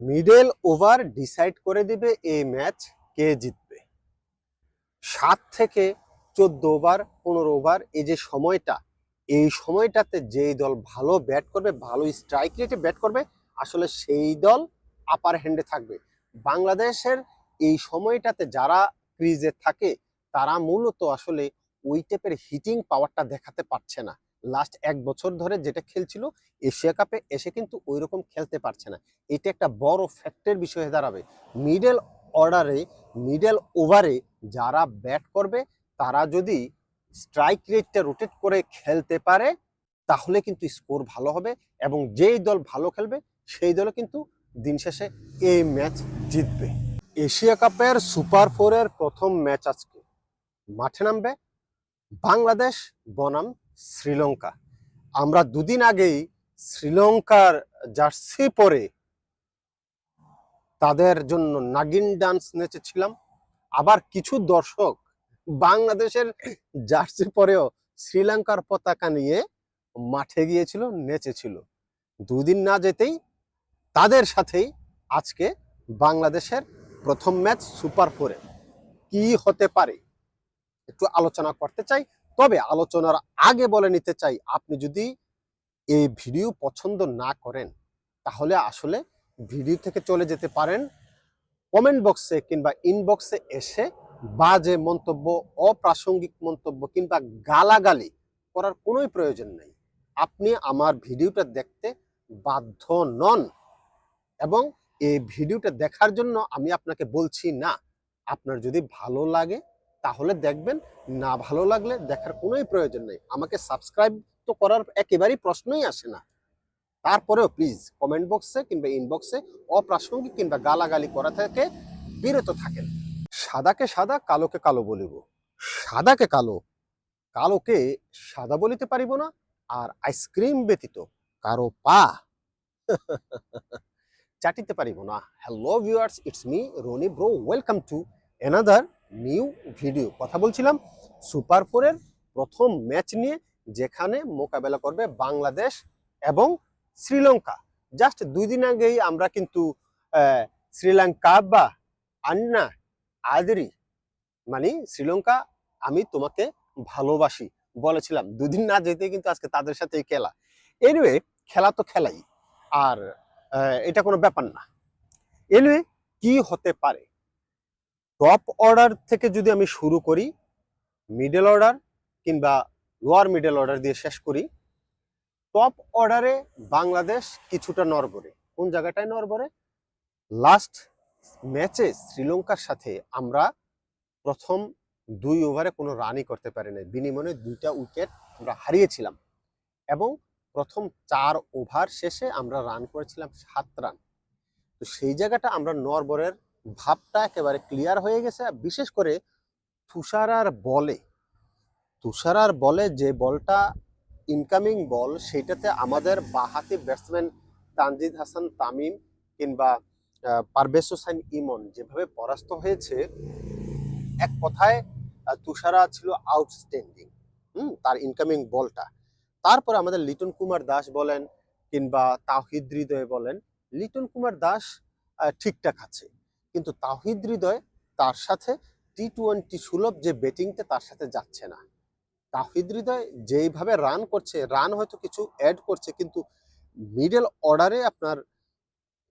Middle over decide করে দিবে এই ম্যাচ কে জিতবে। সাত থেকে চোদ্দ ওভার, পনেরো ওভার, এই যে সময়টা, এই সময়টাতে যেই দল ভালো ব্যাট করবে, ভালো স্ট্রাইক রেটে ব্যাট করবে, আসলে সেই দল আপার হ্যান্ডে থাকবে। বাংলাদেশের এই সময়টাতে যারা ক্রিজে থাকে, তারা মূলত আসলে ওই টাইপের হিটিং পাওয়ারটা দেখাতে পারছে না। লাস্ট এক বছর ধরে যেটা খেলছিল, এশিয়া কাপে এসে কিন্তু ওই রকম খেলতে পারছে না। এটা একটা বড় ফ্যাক্টের বিষয় দাঁড়াবে। মিডল অর্ডারে মিডল ওভারে যারা ব্যাট করবে, তারা যদি স্ট্রাইক রেটটা রোটেট করে খেলতে পারে, তাহলে কিন্তু স্কোর ভালো হবে এবং যেই দল ভালো খেলবে, সেই দলও কিন্তু দিন শেষে এই ম্যাচ জিতবে। এশিয়া কাপের সুপার ফোরের প্রথম ম্যাচ আজকে। মাঠে নামবে বাংলাদেশ বনাম শ্রীলঙ্কা। আমরা দুদিন আগেই শ্রীলঙ্কার জার্সি পরে তাদের জন্য নাগিন ডান্স নেচেছিলাম। আবার কিছু দর্শক বাংলাদেশের জার্সি পরেও শ্রীলঙ্কার পতাকা নিয়ে মাঠে গিয়েছিল, নেচেছিল। দুদিন না যেতেই তাদের সাথেই আজকে বাংলাদেশের প্রথম ম্যাচ সুপার ফোরে। কি হতে পারে? একটু আলোচনা করতে চাই। তবে আলোচনার আগে বলে নিতে চাই, আপনি যদি এই ভিডিও পছন্দ না করেন, তাহলে আসলে ভিডিও থেকে চলে যেতে পারেন। কমেন্ট বক্সে কিংবা ইনবক্সে এসে বাজে মন্তব্য, অপ্রাসঙ্গিক মন্তব্য কিংবা গালাগালি করার কোনোই প্রয়োজন নেই। আপনি আমার ভিডিওটা দেখতে বাধ্য নন এবং এই ভিডিওটা দেখার জন্য আমি আপনাকে বলছি না। আপনার যদি ভালো লাগে তাহলে দেখবেন না ভালো লাগলে দেখার কোনোই প্রয়োজন নেই। আমাকে সাবস্ক্রাইব তো করার একেবারেই প্রশ্নই আসে না। তারপরেও প্লিজ কমেন্ট বক্সে কিংবা ইনবক্সে অপ্রাসঙ্গিক কিংবা গালাগালি করা থেকে বিরত থাকেন। সাদাকে সাদা, কালোকে কালো বলিব। সাদাকে কালো, কালোকে সাদা বলিতে পারিব না আর আইসক্রিম ব্যতীত কারও পা চাটিতে পারিব না। Hello viewers it's me Rony bro welcome to another new video. কথা বলছিলাম সুপার ফোরের প্রথম ম্যাচ নিয়ে, যেখানে মোকাবেলা করবে বাংলাদেশ এবং শ্রীলঙ্কা। জাস্ট দুই দিন আগেই আমরা কিন্তু শ্রীলঙ্কা বা আন্না আদরি মানে শ্রীলঙ্কা, আমি তোমাকে ভালোবাসি বলেছিলাম। দুদিন না যেতে কিন্তু আজকে তাদের সাথে খেলা। এনিওয়ে খেলা তো খেলাই। আর এটা কোনো ব্যাপার না। এনিওয়ে কি হতে পারে? টপ অর্ডার থেকে যদি আমি শুরু করি মিডল অর্ডার কিংবা লোয়ার মিডল অর্ডার দিয়ে শেষ করি টপ অর্ডারে বাংলাদেশ কিছুটা নরবরে কোন জায়গাটায় নরবরে লাস্ট ম্যাচে শ্রীলঙ্কার সাথে আমরা প্রথম দুই ওভারে কোনো রানই করতে পারি নাই। বিনিময়ে দুইটা উইকেট আমরা হারিয়েছিলাম এবং প্রথম চার ওভার শেষে আমরা রান করেছিলাম সাত রান তো সেই জায়গাটা আমরা নরবরের ভাবটা একেবারে ক্লিয়ার হয়ে গেছে বিশেষ করে তুষারার বলে তুষারার বলে যে বলটা ইনকামিং বল, সেটাতে আমাদের বাহাতি ব্যাটসম্যান তানজিদ হাসান তামিম কিংবা পারভেজ হোসেন ইমন যেভাবে পরাস্ত হয়েছে, এক কথায় তুষারা ছিল আউটস্ট্যান্ডিং হুম, তার ইনকামিং বলটা। তারপরে আমাদের লিটন কুমার দাস বলেন কিংবা তাহিদ হৃদয় বলেন, লিটন কুমার দাস ঠিকঠাক আছে। কিন্তু তাহিদ হৃদয় তার সাথে টি টোয়েন্টি সুলভ যে ব্যাটিংটা তার সাথে যাচ্ছে না। তাহিদ হৃদয় যেইভাবে রান করছে রান হয়তো কিছু অ্যাড করছে, কিন্তু মিডল অর্ডারে আপনার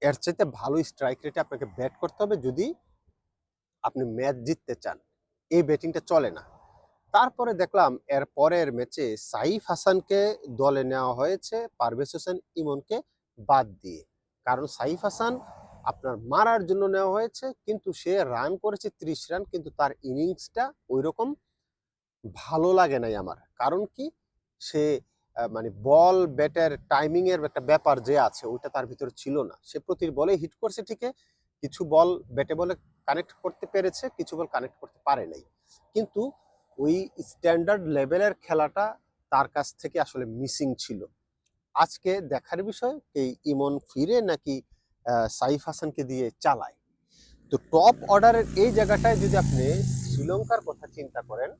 এর চাইতে ভালো স্ট্রাইক রেটে আপনাকে ব্যাট করতে হবে যদি আপনি ম্যাচ জিততে চান। এই ব্যাটিংটা চলে না। তারপরে দেখলাম এর পরের ম্যাচে সাইফ হাসানকে দলে নেওয়া হয়েছে, পারভেজ হোসেন ইমনকে বাদ দিয়ে। কারণ সাইফ হাসান আপনার মারার জন্য নেওয়া হয়েছে, কিন্তু সে রান করেছে ত্রিশ রান কিন্তু তার ইনিংসটা ওই রকম ভালো লাগে নাই আমার। কারণ কি? সে মানে বল ব্যাটের টাইমিং এর একটা ব্যাপার যে আছে, ওইটা তার ভিতরে ছিল না। সে প্রতি বলে হিট করছে ঠিকই, কিছু বল ব্যাটে বলে কানেক্ট করতে পেরেছে, কিছু বল কানেক্ট করতে পারে নাই। কিন্তু ওই স্ট্যান্ডার্ড লেভেলের খেলাটা তার কাছ থেকে আসলে মিসিং ছিল। আজকে দেখার বিষয়, এই ইমন ফিরে নাকি সাইফ হাসানকে দিয়ে চালায়। তো টপ অর্ডারের এই জায়গাটায় যদি আপনি শ্রীলঙ্কার কথা চিন্তা করেন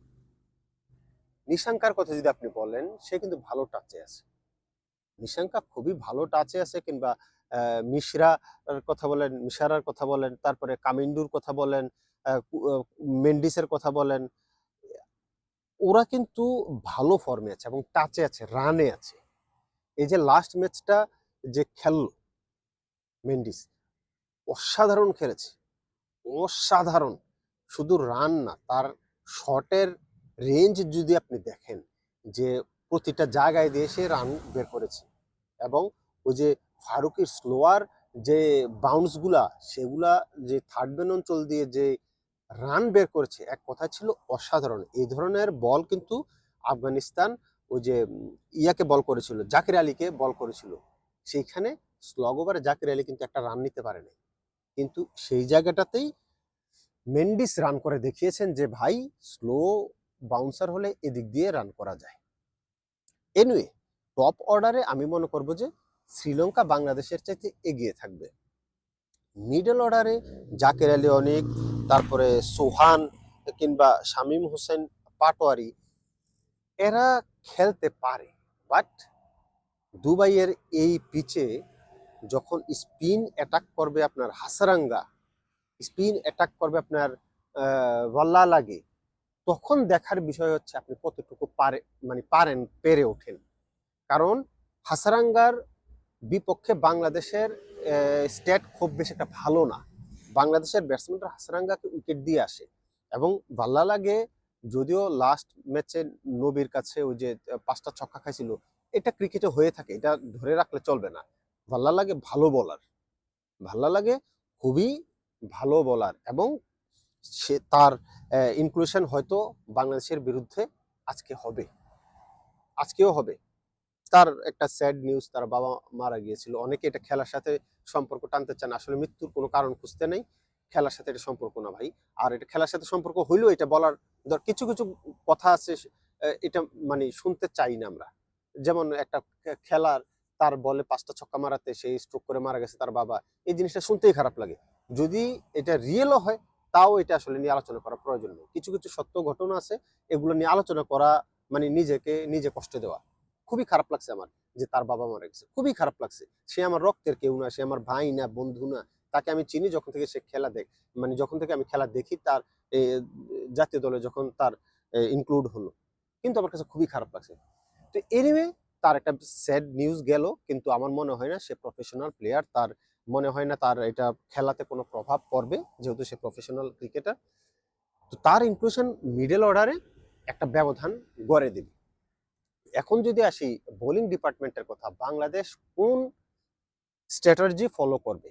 নিশাঙ্কার কথা যদি আপনি বলেন সে কিন্তু ভালো টাচে আছে। নিশাঙ্কা খুবই ভালো টাচে আছে কিংবা আহ, মিশরার কথা বলেন মিশারার কথা বলেন তারপরে কামিন্ডুর কথা বলেন মেন্ডিসের কথা বলেন ওরা কিন্তু ভালো ফর্মে আছে এবং টাচে আছে রানে আছে। এই যে লাস্ট ম্যাচটা যে খেললো মেন্ডিস। অসাধারণ খেলেছে। অসাধারণ। শুধু রান না, তার শটের রেঞ্জ যদি আপনি দেখেন, যে প্রতিটা জায়গায় দিয়ে সে রান বের করেছে এবং ওই যে ফারুকের স্লোয়ার যে বাউন্সগুলা সেগুলা যে থার্ড ম্যান অঞ্চল দিয়ে যে রান বের করেছে, এক কথা ছিল অসাধারণ। এই ধরনের বল কিন্তু আফগানিস্তান ওই যে ইয়াকে বল করেছিল, জাকির আলীকে বল করেছিল। সেইখানে স্লগ ওভারে জাকির আলী কিন্তু একটা রান নিতে পারেনি কিন্তু সেই জায়গাটাতেই মেন্ডিস রান করে দেখিয়েছেন যে, ভাই স্লো বাউন্সার হলে এদিক দিয়ে রান করা যায়। এনিওয়ে টপ অর্ডারে আমি মনে করব যে, শ্রীলঙ্কা বাংলাদেশের চাইতে এগিয়ে থাকবে। মিডল অর্ডারে জাকের আলী অনেক, তারপরে সোহান কিংবা শামীম হোসেন পাটোয়ারি, এরা খেলতে পারে। বাট দুবাইয়ের এই পিচে যখন স্পিন অ্যাটাক করবে আপনার হাসারাঙ্গা, স্পিন অ্যাটাক করবে আপনার ওয়াল্লা লাগে, তখন দেখার বিষয় হচ্ছে আপনি কতটুকু পারে মানে পারেন, পেরে ওঠেন। কারণ হাসারাঙ্গার বিপক্ষে বাংলাদেশের স্ট্যাট খুব বেশি একটা ভালো না। বাংলাদেশের ব্যাটসম্যানরা হাসারাঙ্গাকে উইকেট দিয়ে আসে এবং ভাল্লা লাগে, যদিও লাস্ট ম্যাচে নবীর কাছে ওই যে পাঁচটা ছক্কা খাইছিল, এটা ক্রিকেটে হয়ে থাকে, এটা ধরে রাখলে চলবে না। ভাল্লা লাগে ভালো বলার। ভাল্লা লাগে খুবই ভালো বলার এবং সে তার ইনক্লুশন হয়তো বাংলাদেশের বিরুদ্ধে আজকে হবে। আজকেও হবে। তার একটা স্যাড নিউজ তার বাবা মারা গিয়েছিল। অনেকে এটা খেলার সাথে সম্পর্ক টানতে চান। আসলে মৃত্যুর কোনো কারণ খুঁজতে নেই। খেলার সাথে এটা সম্পর্ক না ভাই। আর এটা খেলার সাথে সম্পর্ক হইলেও এটা বলার ধর কিছু কিছু কথা আছে এটা মানে শুনতে চাই না আমরা। যেমন একটা খেলার তার বলে পাঁচটা ছক্কা মারাতে, সেই স্ট্রোক করে মারা গেছে তার বাবা, এই জিনিসটা শুনতেই খারাপ লাগে। যদি এটা রিয়েলও হয়, তাও এটা আসলে নিয়ে আলোচনা করা প্রয়োজন নেই। কিছু কিছু সত্য ঘটনা আছে, এগুলো নিয়ে আলোচনা করা মানে নিজেকে, নিজে কষ্ট দেওয়া। খুবই খারাপ লাগছে আমার যে তার বাবা মারা গেছে। খুবই খারাপ লাগছে। সে আমার রক্তের কেউ না, সে আমার ভাই না, বন্ধু না, তাকে আমি চিনি যখন থেকে সে খেলা দেখ মানে যখন থেকে আমি খেলা দেখি তার জাতীয় দলে যখন তার ইনক্লুড হলো। কিন্তু আমার কাছে খুবই খারাপ লাগছে। তো এনিওয়ে তার একটা স্যাড নিউজ গেল, কিন্তু আমার মনে হয় না সে প্রফেশনাল প্লেয়ার তার মনে হয় না তার এটা খেলাতে কোনো প্রভাব পড়বে, যেহেতু সে প্রফেশনাল ক্রিকেটার তো তার ইনক্লুশন মিডল অর্ডারে একটা ব্যবধান গড়ে দেবে। এখন যদি আসি বোলিং ডিপার্টমেন্টের কথা, বাংলাদেশ কোন স্ট্র্যাটাজি ফলো করবে?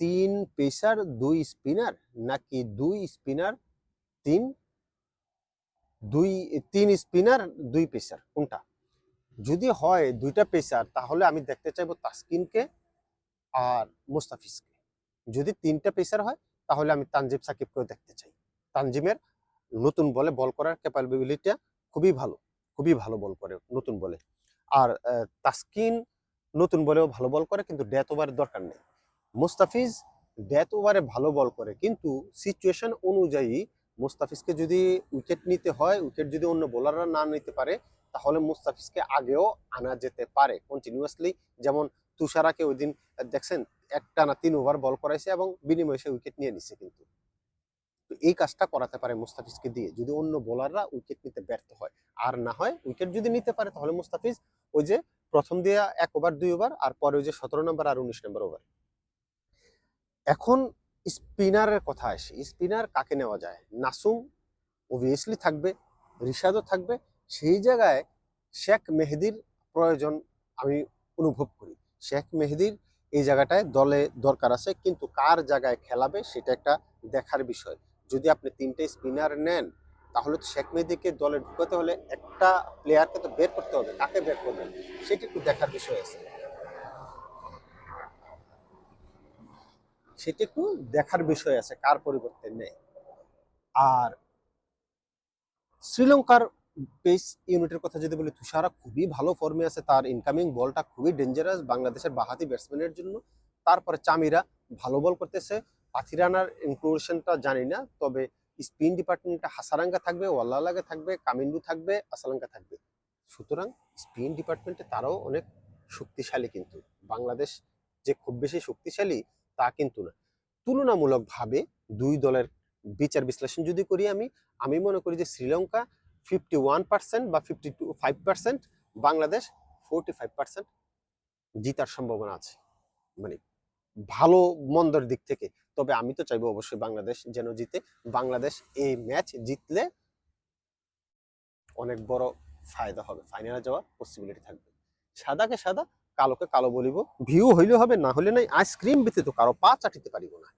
তিন পেসার দুই স্পিনার নাকি দুই স্পিনার তিন, দুই, তিন স্পিনার দুই পেসার কোনটা? যদি হয় দুইটা পেসার তাহলে আমি দেখতে চাইব তাসকিনকে আর মুস্তাফিজকে। যদি তিনটা পেসার হয়, তাহলে আমি তানজিম সাকিবকেও দেখতে চাই। তানজিমের নতুন বলে বল করার ক্যাপাবিলিটিটা খুবই ভালো খুবই ভালো বল করে নতুন বলে। আর তাসকিন নতুন বলেও ভালো বল করে, কিন্তু ডেথ ওভারের দরকার নেই। মুস্তাফিজ ডেথ ওভারে ভালো বল করে, কিন্তু সিচুয়েশন অনুযায়ী মুস্তাফিজকে যদি উইকেট নিতে হয় উইকেট যদি অন্য বোলাররা না নিতে পারে তাহলে মুস্তাফিজকে আগেও আনা যেতে পারে কন্টিনিউয়াসলি যেমন তুষারাকে ওই দিন দেখছেন, একটা না তিন ওভার বল করাইছে এবং বিনিময়ে সে উইকেট নিয়ে নিছে কিন্তু। তো এই কাজটা করাতে পারে মুস্তাফিজকে দিয়ে, যদি অন্য বোলাররা উইকেট নিতে ব্যর্থ হয়। আর না হয় উইকেট যদি নিতে পারে, তাহলে মুস্তাফিজ ওই যে প্রথম দিয়ে এক ওভার দুই ওভার আর পরে ওই যে সতেরো নম্বর আর উনিশ নম্বর ওভার এখন স্পিনারের কথা আসে। স্পিনার কাকে নেওয়া যায়? নাসুম অবভিয়াসলি থাকবে, রিশাদও থাকবে সেই জায়গায় শেখ মেহেদির প্রয়োজন আমি অনুভব করি। শেখ মেহেদির এই জায়গাটায় দলে দরকার আছে, কিন্তু কার জায়গায় খেলাবে সেটা একটা দেখার বিষয়। যদি আপনি তিনটে স্পিনার নেন, তাহলে তো শেখ মেহেদিকে দলে ঢুকাতে হলে একটা প্লেয়ারকে তো বের করতে হবে। কাকে বের করবেন? সেটা একটু দেখার বিষয় আছে। সেটা একটু দেখার বিষয় আছে কার পরিবর্তে নেই। আর শ্রীলঙ্কার পেস ইউনিটের কথা যদি বলি, তুষারা খুবই ভালো ফর্মে আছে। তার ইনকামিং বলটা খুবই ডেঞ্জারাস বাংলাদেশের বাহাতি ব্যাটসম্যানের জন্য। তারপরে চামিরা ভালো বল করতেছে। পাথিরানার ইনক্লুশনটা জানি না, তবে স্পিন ডিপার্টমেন্টটা হাসারাঙ্গা থাকবে ওয়াল্লালাগে থাকবে, কামিন্ডু থাকবে আসালাঙ্কা থাকবে। সুতরাং স্পিন ডিপার্টমেন্টে তারাও অনেক শক্তিশালী কিন্তু। বাংলাদেশ যে খুব বেশি শক্তিশালী, তা কিন্তু না। তুলনামূলকভাবে দুই দলের বিচার বিশ্লেষণ যদি করি আমি আমি মনে করি যে শ্রীলঙ্কা ফিফটি ওয়ান পার্সেন্ট বা fifty two five percent Bangladesh forty five percent জিতার সম্ভাবনা আছে। মানে ভালো, মন্দর দিক থেকে। তবে আমি তো চাইব অবশ্যই বাংলাদেশ যেন জিতে। বাংলাদেশ এই ম্যাচ জিতলে অনেক বড় ফায়দা হবে। ফাইনালে যাওয়ার পসিবিলিটি থাকবে। সাদাকে সাদা, কালোকে কালো বলিব। ভিউ হইলে হবে, না হলে নাই। আইসক্রিম ব্যতীত কারও পা চাটিতে পারিব না।